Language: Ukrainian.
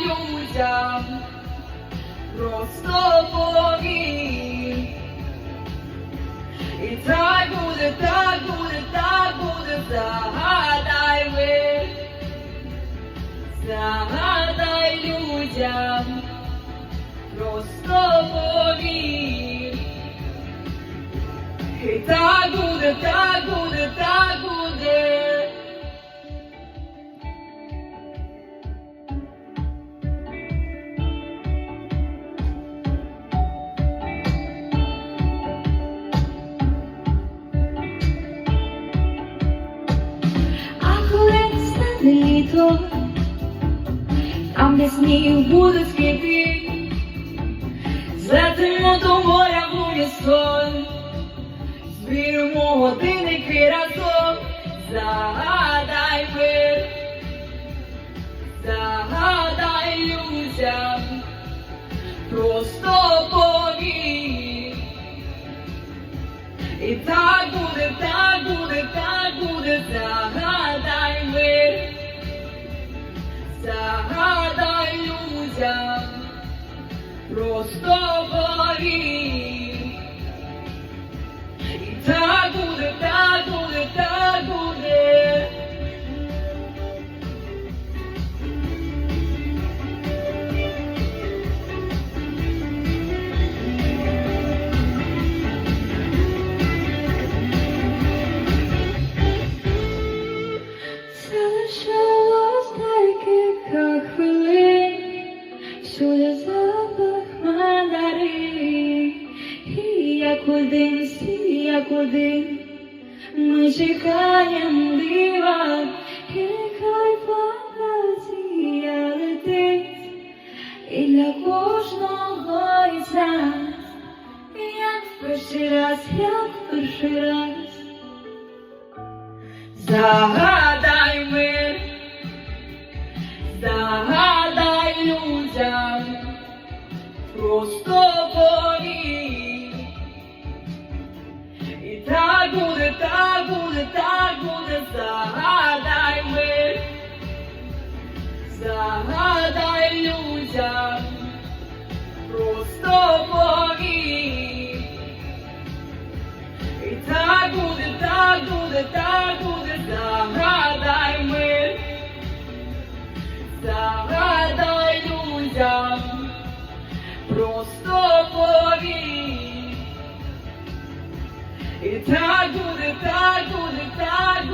людям, просто повір. І так буде, так буде, так буде, загадай ми, загадай людям, просто повір. І так буде, так буде, так там де снів будуть квіти, злетимо до моря в унісон. Звіримо годинники разом, загадай мир, загадай людям, просто повір. І так буде, так просто повір. Як один, всі як один, ми чекаємо дива, і хай фантазія летить, і для кожного із нас, як в перший раз, як в перший раз. Загадай мир, загадай людям, просто Так буде, так буде, так буде, загадай мир, загадай людям, просто повір. І так буде, так буде, так